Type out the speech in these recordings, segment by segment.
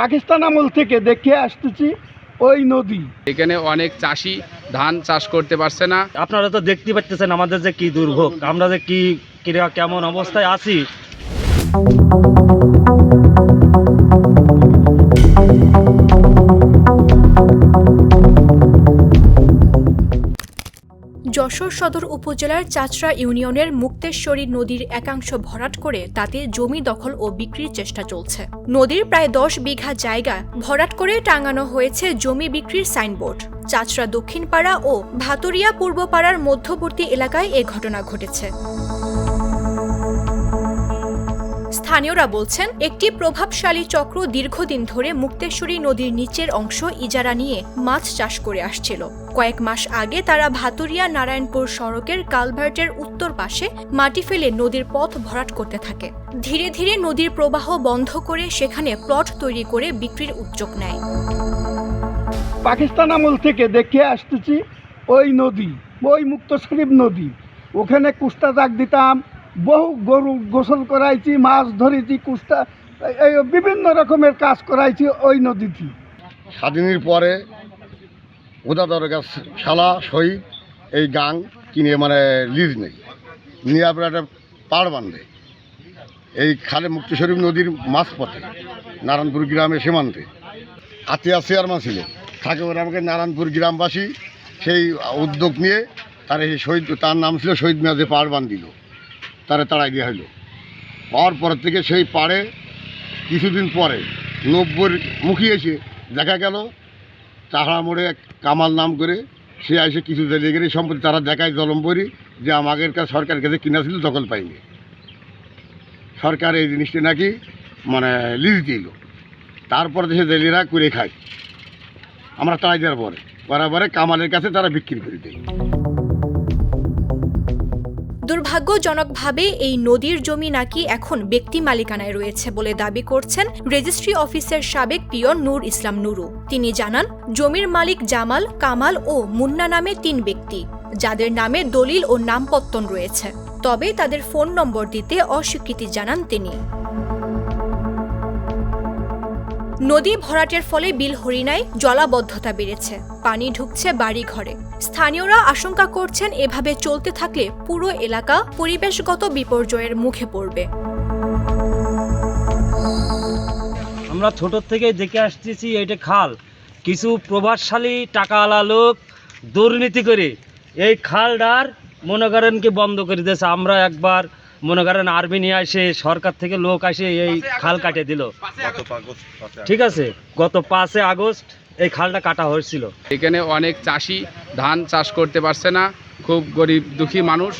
পাকিস্তান আমল থেকে দেখে আসতেছি ওই নদী। এখানে অনেক চাষি ধান চাষ করতে পারছে না। আপনারা তো দেখতে পাচ্ছেন আমাদের যে কি দুর্ভোগ আমরা যে কি কেমন অবস্থায় আছি। যশোর সদর উপজেলার চাচরা ইউনিয়নের মুক্তেশ্বরী নদীর একাংশ ভরাট করে তাতে জমি দখল ও বিক্রির চেষ্টা চলছে। নদীর প্রায় দশ বিঘা জায়গা ভরাট করে টাঙানো হয়েছে জমি বিক্রির সাইনবোর্ড। চাচরা দক্ষিণপাড়া ও ভাতুরিয়া পূর্বপাড়ার মধ্যবর্তী এলাকায় এ ঘটনা ঘটেছে। স্থানীয়রা বলছেন, একটি প্রভাবশালী চক্র দীর্ঘদিন ধরে মুক্তেশ্বরী নদীর নিচের অংশ ইজারা নিয়ে মাছ চাষ করে আসছিল। কয়েক মাস আগে তারা ভাতুরিয়া নারায়ণপুর সড়কের কালভার্টের উত্তর পাশে মাটি ফেলে নদীর পথ ভরাট করতে থাকে। ধীরে ধীরে নদীর প্রবাহ বন্ধ করে সেখানে প্লট তৈরি করে বিক্রির উদ্যোগ নেয়। পাকিস্তান আমল থেকে দেখে আসতেছি ওই নদী, ওই মুক্ত শরীফ নদী। ওখানে কুস্তা দাগ দিতাম বহু গরু গোসল করাইছি, মাছ ধরেছি কুস্তা এই বিভিন্ন রকমের কাজ করাইছি ওই নদীতে। স্বাধীনের পরে উদাদর গাছ শালা শহীদ এই গাং কিনে মানে লিজ নেই। নিয়ে আপনার একটা পাড় বাঁধে। এই খালে মুক্তি শরীফ নদীর মাঝপথে, নারায়ণপুর গ্রামে সীমান্তে। আতিয়া চেয়ারম্যান ছিল থাকে ওরা আমাকে নারায়ণপুর গ্রামবাসী, সেই উদ্যোগ নিয়ে তার এই শহীদ, তার নাম ছিল শহীদ মেয়াদে পাড় বাঁধ দিল তারে তাড়াই দেওয়া হলো পাওয়ার পর থেকে সেই পাড়ে কিছুদিন পরে নব্বই মুখী এসে দেখা গেল, তাহারা মোড়ে কামাল নাম করে সে এসে কিছু জ্বালিয়ে গেলে সম্পত্তি তারা দেখায় জলম্বরি যে আমাদের কাছে সরকার কাছে কিনা ছিল দখল পাইনি। সরকার এই জিনিসটা নাকি মানে লিজ দিল। তারপরে সে জেলিরা করে খায়। আমরা তাড়াই দেওয়ার পরে পরে কামালের কাছে তারা বিক্রি করে দেয়। দুর্ভাগ্যজনকভাবে এই নদীর জমি নাকি এখন ব্যক্তি মালিকানায় রয়েছে বলে দাবি করছেন রেজিস্ট্রি অফিসের সাবেক পিয়ন নূর ইসলাম নুরু। তিনি জানান, জমির মালিক জামাল, কামাল ও মুন্না নামে তিন ব্যক্তি, যাদের নামে দলিল ও নামপত্তন রয়েছে। তবে তাদের ফোন নম্বর দিতে অস্বীকৃতি জানান তিনি। নদী ভরাটের ফলে বিল হরিণায় জলাবদ্ধতা বেড়েছে। পানি ঢুকছে বাড়ি ঘরে স্থানীয়রা আশঙ্কা করছেন এভাবে চলতে থাকলে পুরো এলাকা পরিবেশগত বিপর্যয়ের মুখে পড়বে। আমরা ছোট থেকে দেখে আসতেছি, এটা খাল। কিছু প্রভাবশালী টাকাওয়ালা লোক দুর্নীতি করে এই খালটার মনে করেন কি বন্ধ করে দিয়েছে। আমরা একবার মনে করেন আর্মি নিয়ে আসে সরকার থেকে লোক আসে এই খাল কাটে দিল। ঠিক আছে গত পাঁচে আগস্ট এই খালটা কাটা হয়েছিল। এখানে অনেক চাষি ধান চাষ করতে পারছে না খুব গরিব দুঃখী মানুষ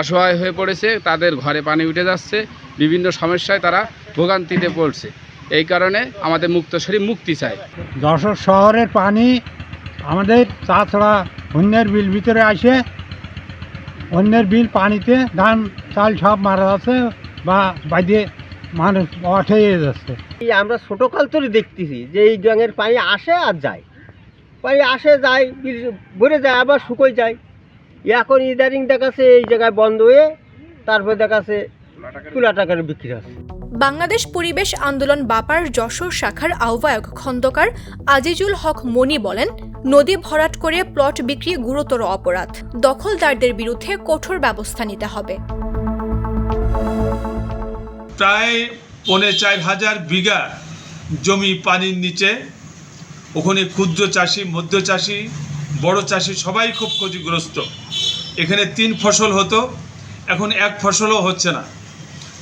অসহায় হয়ে পড়েছে তাদের ঘরে পানি উঠে যাচ্ছে বিভিন্ন সমস্যায় তারা ভোগান্তিতে পড়ছে। এই কারণে আমাদের মুক্তসরী মুক্তি চাই যশোর শহরের পানি আমাদের তাছাড়া অন্যের বিল ভিতরে আসে অন্যের বিল পানিতে ধান চাল সব মারা যাচ্ছে বা বাইরে মানুষ অঠে যাচ্ছে। এই আমরা ছোটোকাল ধরে দেখতেছি যে এই গ্যাংয়ের পানি আসে আর যায়। পানি আসে যায় বিল- ভরে যায় আবার শুকোয় যায়। এখন ইদারিং দেখাচ্ছে এই জায়গায় বন্ধ হয়ে তারপর দেখাচ্ছে তুলা টাকার বিক্রি হচ্ছে। বাংলাদেশ পরিবেশ আন্দোলন বাপার যশোর শাখার আহ্বায়ক খন্দকার আজিজুল হক মনি বলেন নদী ভরাট করে প্লট বিক্রি গুরুতর অপরাধ। দখলদারদের বিরুদ্ধে কঠোর ব্যবস্থা নিতে হবে। প্রায় পৌনে চার হাজার বিঘা জমি পানির নিচে, ওখানে ক্ষুদ্র চাষি, মধ্য চাষি, বড় চাষি সবাই খুব ক্ষতিগ্রস্ত। এখানে তিন ফসল হতো, এখন এক ফসলও হচ্ছে না।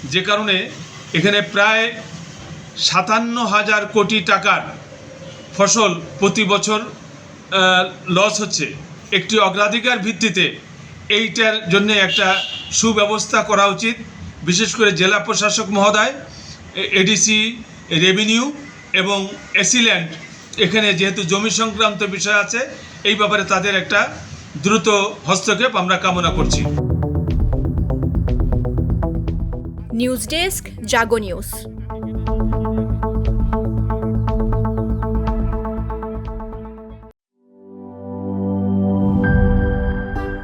যে কারণে এখানে প্রায় সাতান্ন হাজার কোটি টাকার ফসল প্রতি বছর লস হচ্ছে। একটি অগ্রাধিকার ভিত্তিতে এইটার জন্য একটা সুব্যবস্থা করা উচিত। বিশেষ করে জেলা প্রশাসক মহোদয় এডিসি রেভিনিউ এবং এসিল্যান্ড এখানে যেহেতু জমি সংক্রান্ত বিষয় আছে, এই ব্যাপারে তাদের একটা দ্রুত হস্তক্ষেপ আমরা কামনা করছি। News desk, Jago news.